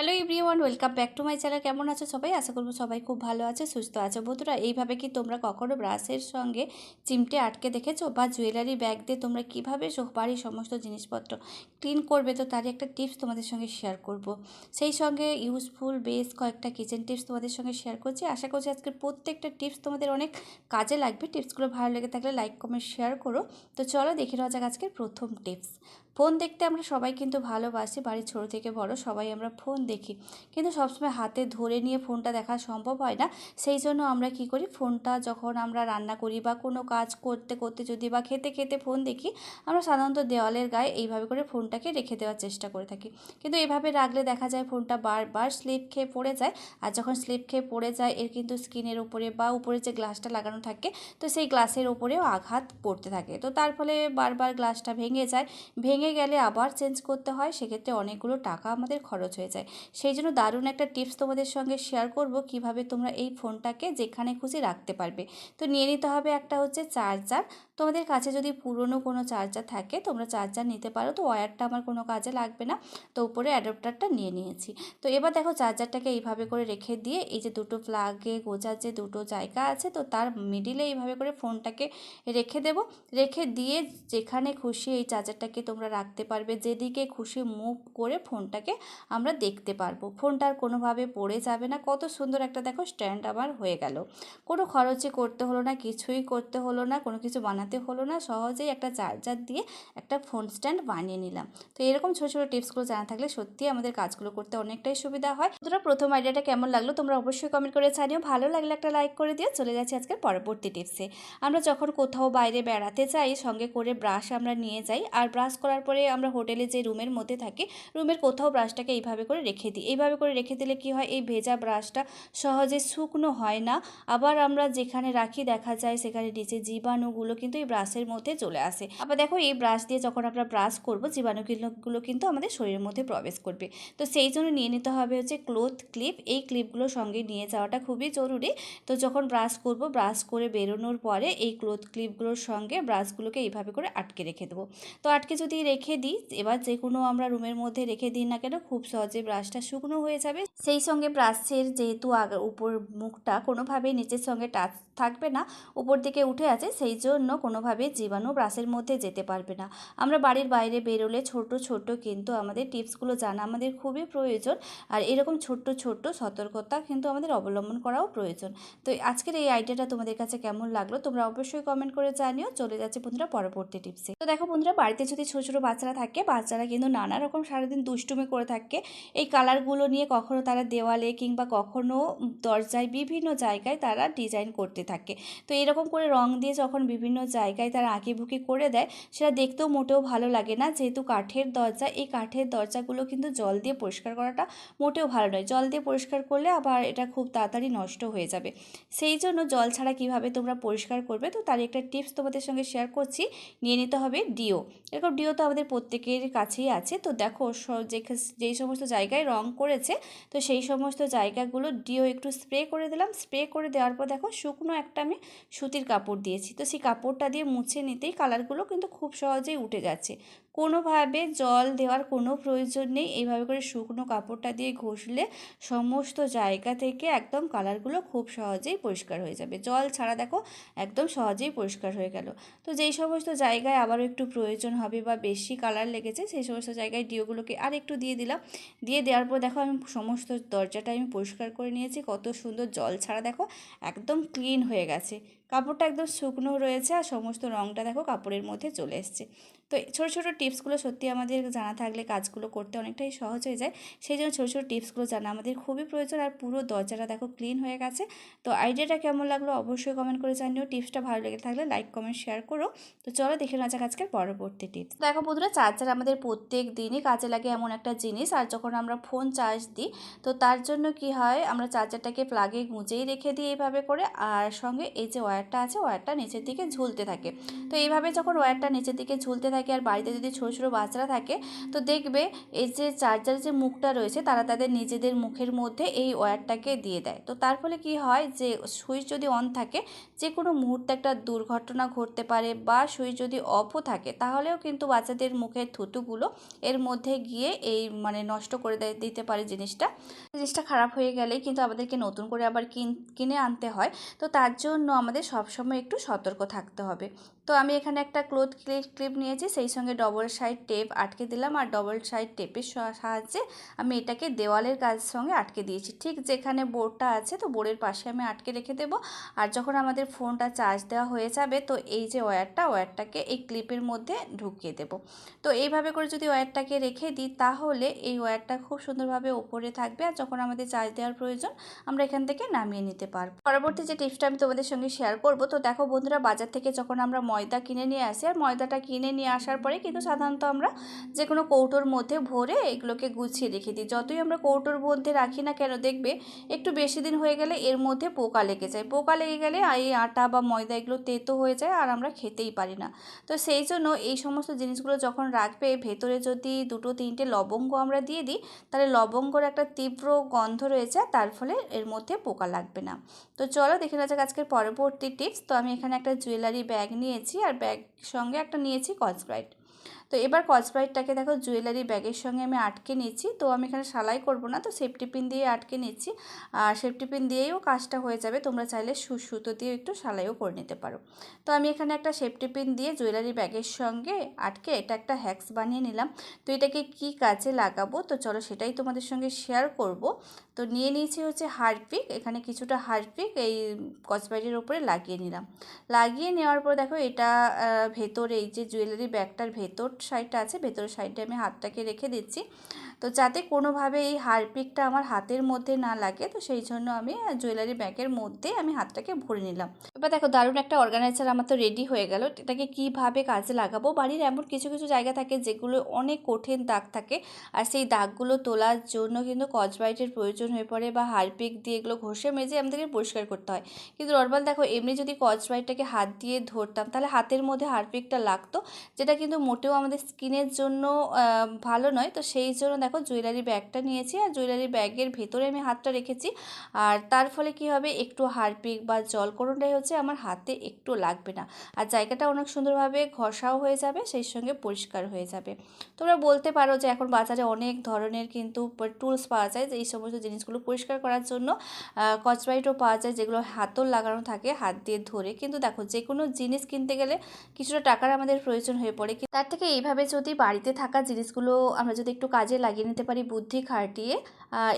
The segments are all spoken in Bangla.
Hello everyone welcome back to my channel কেমন আছো সবাই? আশা করব সবাই খুব ভালো আছে, সুস্থ আছে। বন্ধুরা, এইভাবে কি তোমরা কখনো ব্রাশের সঙ্গে চিমটে আটকে দেখেছ? বা জুয়েলারি ব্যাগ দিয়ে তোমরা কীভাবে বাড়ির সমস্ত জিনিসপত্র ক্লিন করবে? তো তারই একটা টিপস তোমাদের সঙ্গে শেয়ার করব। সেই সঙ্গে ইউজফুল বেশ কয়েকটা কিচেন টিপস তোমাদের সঙ্গে শেয়ার করছি। আশা করছি আজকের প্রত্যেকটা টিপস তোমাদের অনেক কাজে লাগবে। টিপসগুলো ভালো লেগে থাকলে লাইক কমেন্ট শেয়ার করো। তো চলো দেখে নেওয়া যাক আজকের প্রথম টিপস ফোন দেখতে আমরা সবাই কিন্তু ভালোবাসি, বাড়ির ছোটো থেকে বড় সবাই আমরা ফোন দেখি। কিন্তু সবসময় হাতে ধরে নিয়ে ফোনটা দেখা সম্ভব হয় না। সেই জন্য আমরা কি করি, ফোনটা যখন আমরা রান্না করি বা কোনো কাজ করতে করতে যদি বা খেতে খেতে ফোন দেখি, আমরা সাধারণত দেওয়ালের গায়ে এইভাবে করে ফোনটাকে রেখে দেওয়ার চেষ্টা করে থাকি। কিন্তু এভাবে রাখলে দেখা যায় ফোনটা বারবার স্লিপ খেয়ে পড়ে যায়। আর যখন স্লিপ খেয়ে পড়ে যায়, এর কিন্তু স্কিনের উপরে বা উপরে যে গ্লাসটা লাগানো থাকে, তো সেই গ্লাসের ওপরেও আঘাত পড়তে থাকে। তো তার ফলে বারবার গ্লাসটা ভেঙে যায়, ভেঙে গেলে আবার চেঞ্জ করতে হয়, সেক্ষেত্রে অনেকগুলো টাকা আমাদের খরচ হয়ে যায়। সেই জন্য দারুণ একটা টিপস তোমাদের সঙ্গে শেয়ার করব, কীভাবে তোমরা এই ফোনটাকে যেখানে খুশি রাখতে পারবে। তো নিয়ে নিতে হবে একটা হচ্ছে চার্জার তোমাদের কাছে যদি পুরনো কোনো চার্জার থাকে, তোমরা চার্জার নিতে পারো। তো ওয়্যারটা আমার কোনো কাজে লাগবে না। তো উপরে অ্যাডাপ্টারটা নিয়ে নিয়েছি। তো এবার দেখো চার্জারটাকে এইভাবে করে রেখে দিয়ে, এই যে দুটো প্লাগে গোজার যে দুটো জায়গা আছে, তো তার মিডিলে এইভাবে করে ফোনটাকে রেখে দেব। রেখে দিয়ে যেখানে খুশি এই চার্জারটাকে তোমরা রাখতে পারবে। যেদিকে খুশি মুভ করে ফোনটাকে আমরা দেখতে পারব। ফোনটা আর কোনোভাবে পড়ে যাবে না। কত সুন্দর একটা দেখো স্ট্যান্ড আমার হয়ে গেল। কোনো খরচই করতে হলো না, কিছুই করতে হলো না, কোনো কিছু বানাতে হলো না, সহজেই একটা চার্জার দিয়ে একটা ফোন স্ট্যান্ড বানিয়ে নিলাম। তো এরকম ছোটো ছোটো টিপসগুলো জানা থাকলে সত্যি আমাদের কাজগুলো করতে অনেকটাই সুবিধা হয়। তোমরা প্রথম আইডিয়াটা কেমন লাগল তোমরা অবশ্যই কমেন্ট করে জানিও। ভালো লাগলে একটা লাইক করে দিও। চলে যাচ্ছি আজকের পরবর্তী টিপসে আমরা যখন কোথাও বাইরে বেড়াতে যাই, সঙ্গে করে ব্রাশ আমরা নিয়ে যাই। আর ব্রাশ করার পরে আমরা হোটেলে যে রুমের মধ্যে থাকি রুমের কোথাও ব্রাশটাকে এইভাবে করে রেখে দিই। এইভাবে করে রেখে দিলে কি হয়? এই ভেজা ব্রাশটা সহজে শুকনো হয় না। আবার আমরা যেখানে রাখি, দেখা যায় সেখানে নিচে জীবাণুগুলো কিন্তু এই ব্রাশের মধ্যে চলে আসে। আবার দেখো, এই ব্রাশ দিয়ে যখন আমরা ব্রাশ করব জীবাণুগুলো কিন্তু আমাদের শরীরের মধ্যে প্রবেশ করবে। তো সেই জন্য নিয়ে নিতে হবে হচ্ছে ক্লোথ ক্লিপ এই ক্লিপগুলো সঙ্গে নিয়ে যাওয়াটা খুবই জরুরি। তো যখন ব্রাশ করব ব্রাশ করে বেরোনোর পরে এই ক্লোথ ক্লিপগুলোর সঙ্গে ব্রাশগুলোকে এইভাবে করে আটকে রেখে দেবো। তো আটকে যদি রেখে দিই, এবার যে কোনো আমরা রুমের মধ্যে রেখে দিই না কেন, খুব সহজে ব্রাশটা শুকনো হয়ে যাবে। সেই সঙ্গে ব্রাশের যেহেতু উপর মুখটা কোনোভাবেই নিচের সঙ্গে টাচ থাকবে না, উপর দিকে উঠে আছে, সেই জন্য কোনোভাবে জীবাণু ব্রাশের মধ্যে যেতে পারবে না। আমরা বাড়ির বাইরে বেরোলে ছোট ছোট কিন্তু আমাদের টিপসগুলো জানা আমাদের খুবই প্রয়োজন। আর এরকম ছোট্ট ছোট্ট সতর্কতা কিন্তু আমাদের অবলম্বন করাও প্রয়োজন। তো আজকের এই আইডিয়াটা তোমাদের কাছে কেমন লাগল তোমরা অবশ্যই কমেন্ট করে জানিও। চলে যাচ্ছে বন্ধুরা পরবর্তী টিপসে। তো দেখো বন্ধুরা, বাড়িতে যদি ছোটো ছোটো বাচ্চারা থাকে, বাচ্চারা কিন্তু নানা রকম সারাদিন দুষ্টুমি করে থাকে। এই কালারগুলো নিয়ে কখনো তারা দেওয়ালে কিংবা কখনো দরজায় বিভিন্ন জায়গায় তারা ডিজাইন করতে থাকে। তো এরকম করে রং দিয়ে যখন বিভিন্ন জায়গায় তারা আঁকিবুকি করে দেয়, সেটা দেখতেও মোটেও ভালো লাগে না। যেহেতু কাঠের দরজা, এই কাঠের দরজাগুলো কিন্তু জল দিয়ে পরিষ্কার করাটা মোটেও ভালো নয়। জল দিয়ে পরিষ্কার করলে আবার এটা খুব তাড়াতাড়ি নষ্ট হয়ে যাবে। সেই জন্য জল ছাড়া কীভাবে তোমরা পরিষ্কার করবে, তো তার একটা টিপস তোমাদের সঙ্গে শেয়ার করছি। নিয়ে নিতে হবে ডিও। এরকম ডিও তো আমাদের প্রত্যেকের কাছেই আছে। তো দেখো যেই সমস্ত জায়গায় রং করেছে, তো সেই সমস্ত জায়গাগুলো ডিও একটু স্প্রে করে দিলাম। স্প্রে করে দেওয়ার পর দেখো শুকনো একটা আমি সুতির কাপড় দিয়েছি। তো সেই কাপড়টা দিয়ে মুছে নিতেই কালারগুলো কিন্তু খুব সহজেই উঠে যাচ্ছে। কোনোভাবে জল দেওয়ার কোনো প্রয়োজন নেই। এইভাবে করে শুকনো কাপড়টা দিয়ে ঘষলে সমস্ত জায়গা থেকে একদম কালারগুলো খুব সহজেই পরিষ্কার হয়ে যাবে। জল ছাড়া দেখো একদম সহজেই পরিষ্কার হয়ে গেল। তো যেই সমস্ত জায়গায় আবারও একটু প্রয়োজন হবে বা বেশি কালার লেগেছে, সেই সমস্ত জায়গায় ডিওগুলোকে আর একটু দিয়ে দিলাম। দিয়ে দেওয়ার পর দেখো আমি সমস্ত দরজাটা আমি পরিষ্কার করে নিয়েছি। কত সুন্দর জল ছাড়া দেখো একদম ক্লিন হয়ে গেছে। কাপড়টা একদম শুকনো রয়েছে আর সমস্ত রঙটা দেখো কাপড়ের মধ্যে চলে এসছে। তো ছোটো ছোটো টিপসগুলো সত্যি আমাদের জানা থাকলে কাজগুলো করতে অনেকটাই সহজ হয়ে যায়। সেই জন্য ছোটো ছোটো টিপসগুলো জানা আমাদের খুবই প্রয়োজন আর পুরো দরজাটা দেখো ক্লিন হয়ে গেছে। তো আইডিয়াটা কেমন লাগল অবশ্যই কমেন্ট করে জানিও। টিপসটা ভালো লেগে থাকলে লাইক কমেন্ট শেয়ার করো। তো চলো দেখে নেওয়া যাক আজকের পরবর্তী টিপস দেখো বন্ধুরা চার্জার আমাদের প্রত্যেক দিনই কাজে লাগে এমন একটা জিনিস আর যখন আমরা ফোন চার্জ দিই, তো তার জন্য কি হয়, আমরা চার্জারটাকে প্লাগে গুঁজেই রেখে দিই এইভাবে করে। আর সঙ্গে এই যে ওয়্যারটা আছে ওয়্যারটা নিচের দিকে ঝুলতে থাকে। তো এইভাবে যখন ওয়্যারটা নিচের দিকে ঝুলতে থাকে আর বাড়িতে যদি ছোটো ছোটো বাচ্চারা থাকে, তো দেখবে এই যে চার্জারের যে মুখটা রয়েছে, তারা তাদের নিজেদের মুখের মধ্যে এই ওয়্যারটাকে দিয়ে দেয়। তো তার ফলে কি হয় যে, সুইচ যদি অন থাকে যে কোনো মুহূর্তে একটা দুর্ঘটনা ঘটতে পারে বা সুইচ যদি অফও থাকে, তাহলেও কিন্তু বাচ্চাদের মুখের থুতুগুলো এর মধ্যে গিয়ে এই মানে নষ্ট করে দিতে পারে জিনিসটা। জিনিসটা খারাপ হয়ে গেলে কিন্তু আমাদেরকে নতুন করে আবার কিনে আনতে হয়। তো তার জন্য আমাদের সবসময় একটু সতর্ক থাকতে হবে। তো আমি এখানে একটা ক্লোথ ক্লিপ ক্লিপ নিয়েছি, সেই সঙ্গে ডবল সাইড টেপ আটকে দিলাম আর ডবল সাইড টেপের সাহায্যে আমি এটাকে দেওয়ালের কাজের সঙ্গে আটকে দিয়েছি। ঠিক যেখানে বোর্ডটা আছে তো বোর্ডের পাশে আমি আটকে রেখে দেবো। আর যখন আমাদের ফোনটা চার্জ দেওয়া হয়ে যাবে তো এই যে ওয়্যারটা ওয়্যারটাকে এই ক্লিপের মধ্যে ঢুকিয়ে দেবো। তো এইভাবে করে যদি ওয়্যারটাকে রেখে দিই তাহলে এই ওয়্যারটা খুব সুন্দরভাবে ওপরে থাকবে আর যখন আমাদের চার্জ দেওয়ার প্রয়োজন আমরা এখান থেকে নামিয়ে নিতে পারব। পরবর্তী যে টিপসটা আমি তোমাদের সঙ্গে শেয়ার করব, তো দেখো বন্ধুরা বাজার থেকে যখন আমরা ময়দা কিনে নিয়ে আসি। আর ময়দাটা কিনে নিয়ে আসার পরে কিন্তু সাধারণত আমরা যে কোনো কৌটোর মধ্যে ভরে এগুলোকে গুছিয়ে রেখে দিই। যতই আমরা কৌটোর মধ্যে রাখি না কেন, দেখবে একটু বেশি দিন হয়ে গেলে এর মধ্যে পোকা লেগে যায়। পোকা লেগে গেলে এই আটা বা ময়দা এগুলো তেতো হয়ে যায় আর আমরা খেতেই পারি না। তো সেই জন্য এই সমস্ত জিনিসগুলো যখন রাখবে, ভেতরে যদি দুটো, তিনটে লবঙ্গ আমরা দিয়ে দিই, তাহলে লবঙ্গর একটা তীব্র গন্ধ রয়েছে তার ফলে এর মধ্যে পোকা লাগবে না। তো চলো দেখে নেওয়া যাক আজকের পরবর্তী টিপস তো আমি এখানে একটা জুয়েলারি ব্যাগ নিয়েছি আর ব্যাগ সঙ্গে একটা নিয়েছি কচব্রাইট তো এবার কচব্রাইটটাকে দেখো জুয়েলারি ব্যাগের সঙ্গে আমি আটকে নিচ্ছি তো আমি এখানে সেলাই করব না, তো সেফটি পিন দিয়ে আটকে নিচ্ছি। আর সেফটি পিন দিয়েও কাজটা হয়ে যাবে, তোমরা চাইলে সু, সুতো দিয়ে একটু সেলাইও করে নিতে পারো। তো আমি এখানে একটা সেফটি পিন দিয়ে জুয়েলারি ব্যাগের সঙ্গে আটকে এটা একটা হ্যাক্স বানিয়ে নিলাম। তো এটাকে কি কাজে লাগাবো? তো চলো সেটাই তোমাদের সঙ্গে শেয়ার করব। তো নিয়ে নিয়েছি হচ্ছে হারপিক, এখানে কিছুটা হারপিক এই কচবাইটির ওপরে লাগিয়ে নিলাম। লাগিয়ে নেওয়ার পর দেখো এটা ভেতরে এই যে জুয়েলারি ব্যাগটার ভেতর সাইডটা আছে, ভেতরের সাইডটা আমি হাতটাকে রেখে দিচ্ছি। তো যাতে কোনোভাবে এই হারপিকটা আমার হাতের মধ্যে না লাগে, তো সেই জন্য আমি জুয়েলারি ব্যাগের মধ্যে আমি হাতটাকে ভরে নিলাম। এবার দেখো, দারুণ একটা অর্গানাইজার আমার তো রেডি হয়ে গেল। এটাকে কীভাবে কাজে লাগাবো? বাড়ির এমন কিছু কিছু জায়গা থাকে যেগুলো অনেক কঠিন দাগ থাকে, আর সেই দাগগুলো তোলার জন্য কিন্তু কচবাইটের প্রয়োজন হয়ে পড়ে বা হারপিক দিয়ে এগুলো ঘষে মেজে আমাদেরকে পরিষ্কার করতে হয়। কিন্তু নর্মাল দেখো, এমনি যদি কচবাইটটাকে হাত দিয়ে ধরতাম, তাহলে হাতের মধ্যে হারপিকটা লাগতো, যেটা কিন্তু মোটেও আমাদের স্কিনের জন্য ভালো নয়। তো সেই জন্য দেখো জুয়েলারি ব্যাগটা নিয়েছি আর জুয়েলারি ব্যাগের ভেতরে আমি হাতটা রেখেছি। আর তার ফলে কি হবে? একটু হারপিক বা জল হচ্ছে আমার হাতে একটু লাগবে না। আর জায়গাটা অনেক সুন্দরভাবে ঘষাও হয়ে যাবে, সেই সঙ্গে পরিষ্কার হয়ে যাবে। তোমরা বলতে পারো যে এখন বাজারে অনেক ধরনের কিন্তু টুলস পাওয়া যায় যে এই সমস্ত জিনিসগুলো পরিষ্কার করার জন্য। কচবাইটও পাওয়া যায় যেগুলো হাতল লাগানো থাকে, হাত দিয়ে ধরে। কিন্তু দেখো যে কোনো জিনিস কিনতে গেলে কিছুটা টাকার আমাদের প্রয়োজন হয়ে পড়ে। তার থেকে এইভাবে যদি বাড়িতে থাকা জিনিসগুলো আমরা যদি একটু কাজে লাগিয়ে নিতে পারি বুদ্ধি খাটিয়ে।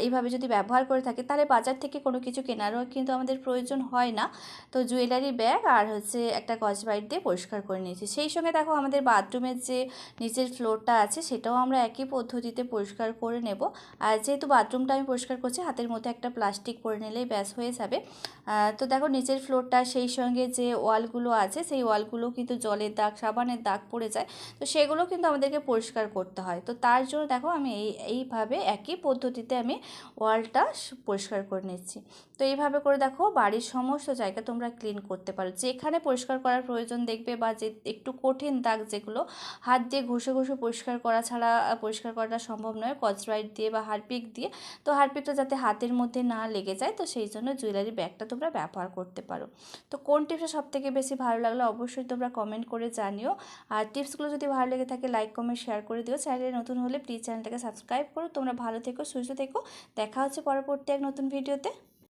এইভাবে যদি ব্যবহার করে থাকি, তাহলে বাজার থেকে কোনো কিছু কেনারও কিন্তু আমাদের প্রয়োজন হয় না। তো জুয়েলারি ব্যাগ আর হচ্ছে একটা বাইট দিয়ে পরিষ্কার করে নিয়েছি। সেই সঙ্গে দেখো আমাদের বাথরুমের যে নিচের ফ্লোরটা আছে, সেটাও আমরা একই পদ্ধতিতে পরিষ্কার করে নেব। আর যেহেতু বাথরুমটা আমি পরিষ্কার করছি, হাতের মধ্যে একটা প্লাস্টিক করে নিলেই ব্যাস হয়ে যাবে। তো দেখো নিচের ফ্লোরটা, সেই সঙ্গে যে ওয়ালগুলো আছে, সেই ওয়ালগুলো কিন্তু জলের দাগ, সাবানের দাগ পড়ে যায়। তো সেগুলো কিন্তু আমাদেরকে পরিষ্কার করতে হয়। তো তার জন্য দেখো আমি এই এইভাবে একই পদ্ধতিতে আমি ওয়ালটা পরিষ্কার করে নিচ্ছি। তো এইভাবে করে দেখো বাড়ির সমস্ত জায়গা তোমরা ক্লিন করতে পারো। যেখানে পরিষ্কার করার প্রয়োজন দেখবে বা যে একটু কঠিন দাগ যেগুলো, হাত দিয়ে ঘষে ঘষে পরিষ্কার করা ছাড়া পরিষ্কার করাটা সম্ভব নয়, কচরাইট দিয়ে বা হারপিক দিয়ে। তো হারপিকটা যাতে হাতের মধ্যে না লেগে যায়, তো সেই জন্য জুয়েলারি ব্যাগটা তোমরা ব্যবহার করতে পারো। তো কোন টিপসটা সব থেকে বেশি ভালো লাগল অবশ্যই তোমরা কমেন্ট করে জানিও। আর টিপসগুলো যদি ভালো লেগে থাকে লাইক কমেন্ট শেয়ার করে দিও। চ্যানেলে নতুন হলে প্লিজ চ্যানেলটাকে সাবস্ক্রাইব করো। তোমরা ভালো থেকো সুস্থ থেকো। দেখা হচ্ছে পরবর্তী এক নতুন ভিডিওতে।